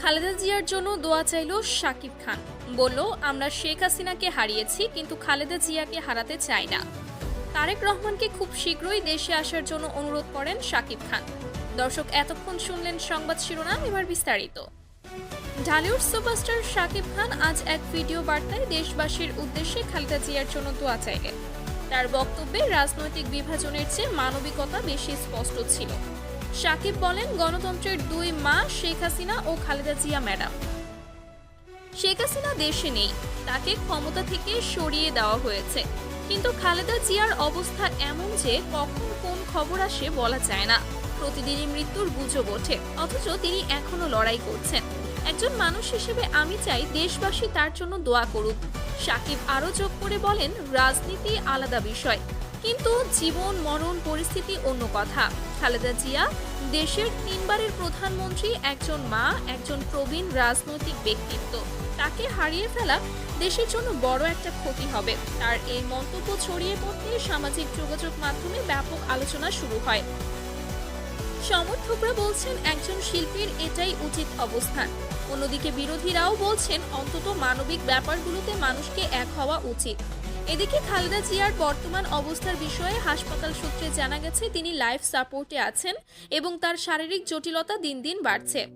খালেদা জিয়ার জন্য দোয়া চাইল শাকিব খান। বলল, আমরা শেখ হাসিনাকে হারিয়েছি, কিন্তু খালেদা জিয়াকে হারাতে চাই না। তারেক রহমানকে খুব শীঘ্রই দেশে আসার জন্য অনুরোধ করেন শাকিব খান। দর্শক, এতক্ষণ শুনলেন সংবাদ শিরোনাম, এবার বিস্তারিত। ঢালিউড সুপারস্টার শাকিব খান আজ এক ভিডিও বার্তায় দেশবাসীর উদ্দেশ্যে খালেদা জিয়ার জন্য দোয়া চাইলেন। তার বক্তব্যে রাজনৈতিক বিভাজনের চেয়ে মানবিকতা বেশি স্পষ্ট ছিল। শাকিব বলেন, গণতন্ত্রের দুই মা, শেখ হাসিনা ও খালেদা জিয়া ম্যাডাম। শেখ হাসিনা দেশে নেই, তাকে ক্ষমতা থেকে সরিয়ে দেওয়া হয়েছে। কিন্তু খালেদা জিয়ার অবস্থা এমন যে কখন কোন খবর আসে বলা যায় না। প্রতিদিনই মৃত্যুর গুজব ওঠে, অথচ তিনি এখনও লড়াই করছেন। একজন মানুষ হিসেবে আমি চাই দেশবাসী তার জন্য দোয়া করুক। সাকিব আরও যোগ করে বলেন, রাজনীতি আলাদা বিষয়। কিন্তু জীবন, মরণ, পরিস্থিতি অন্য কথা। খালেদা জিয়া দেশের তিনবারের প্রধানমন্ত্রী, একজন মা, একজন প্রবীণ রাজনৈতিক ব্যক্তিত্ব। তাকে হারিয়ে ফেলা দেশের জন্য বড় একটা ক্ষতি হবে। তার এই মন্তব্য ছড়িয়ে পড়তে সামাজিক যোগাযোগ মাধ্যমে ব্যাপক আলোচনা শুরু হয়। সমর্থকরা বলছেন একজন শিল্পীর এটাই উচিত অবস্থান। অন্যদিকে বিরোধীরাও বলছেন অন্তত মানবিক ব্যাপারগুলোতে মানুষকে এক হওয়া উচিত। এদিকে খালেদা জিয়ার বর্তমান অবস্থার বিষয়ে হাসপাতাল সূত্রে জানা গেছে, তিনি লাইফ সাপোর্টে আছেন এবং তার শারীরিক জটিলতা দিন দিন বাড়ছে।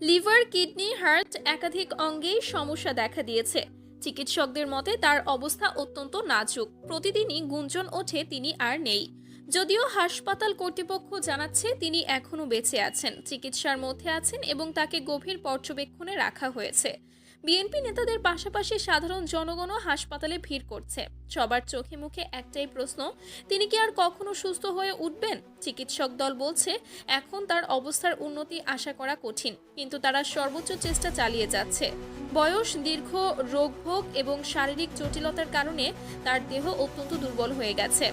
লিভার, কিডনি, হার্ট একাধিক অঙ্গেই সমস্যা দেখা দিয়েছে। চিকিৎসকদের মতে তার অবস্থা অত্যন্ত নাজুক। প্রতিদিনই গুঞ্জন ওঠে, তিনি আর নেই। যদিও হাসপাতাল কর্তৃপক্ষ জানাচ্ছে তিনি এখনও বেঁচে আছেন, চিকিৎসার মধ্যে আছেন এবং তাকে গভীর পর্যবেক্ষণে রাখা হয়েছে। বিএনপি নেতাদের পাশাপাশি সাধারণ জনগণও হাসপাতালে ভিড় করছে। সবার চোখে মুখে একটাই প্রশ্ন, তিনি কি আর কখনো সুস্থ হয়ে উঠবেন? চিকিৎসক দল বলছে, এখন তার অবস্থার উন্নতি আশা করা কঠিন, কিন্তু তারা সর্বোচ্চ চেষ্টা চালিয়ে যাচ্ছে। বয়স, দীর্ঘ, রোগভোগ এবং শারীরিক জটিলতার কারণে তার দেহ অত্যন্ত দুর্বল হয়ে গেছে।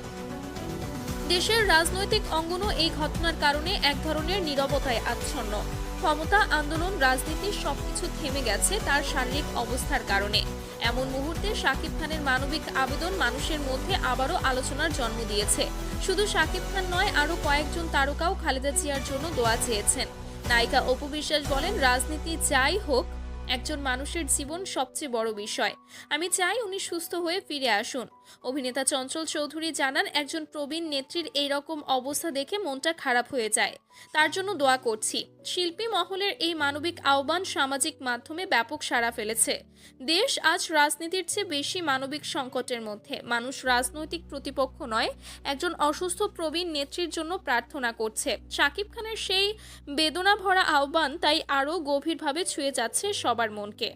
দেশের রাজনৈতিক অঙ্গনও এই ঘটনার কারণে এক ধরনের নীরবতায় আচ্ছন্ন। ক্ষমতা, আন্দোলন, রাজনীতি সবকিছু থেমে গেছে তার শারীরিক অবস্থার কারণে। এমন মুহূর্তে শাকিব খানের মানবিক আবেদন মানুষের মধ্যে আবারও আলোচনার জন্ম দিয়েছে। শুধু শাকিব খান নয়, আরও কয়েকজন তারকাও খালেদা জিয়ার জন্য দোয়া চেয়েছেন। নায়িকা অপু বিশ্বাস বলেন, রাজনীতি যাই হোক একজন মানুষের জীবন সবচেয়ে বড় বিষয়। আমি চাই উনি সুস্থ হয়ে ফিরে আসুন। অভিনেতা চঞ্চল চৌধুরী জানান, একজন প্রবীণ নেত্রীর এই রকম অবস্থা দেখে মনটা খারাপ হয়ে যায়। তার জন্য দোয়া করছি। শিল্পী মহলের এই মানবিক আহ্বান সামাজিক মাধ্যমে ব্যাপক সাড়া ফেলেছে। দেশ আজ রাজনীতির চেয়ে বেশি মানবিক সংকটের মধ্যে। মানুষ রাজনৈতিক প্রতিপক্ষ নয়, একজন অসুস্থ প্রবীণ নেত্রীর জন্য প্রার্থনা করছে। শাকিব খানের সেই বেদনা ভরা আহ্বান তাই আরও গভীরভাবে ছুঁয়ে যাচ্ছে সবার মনকে।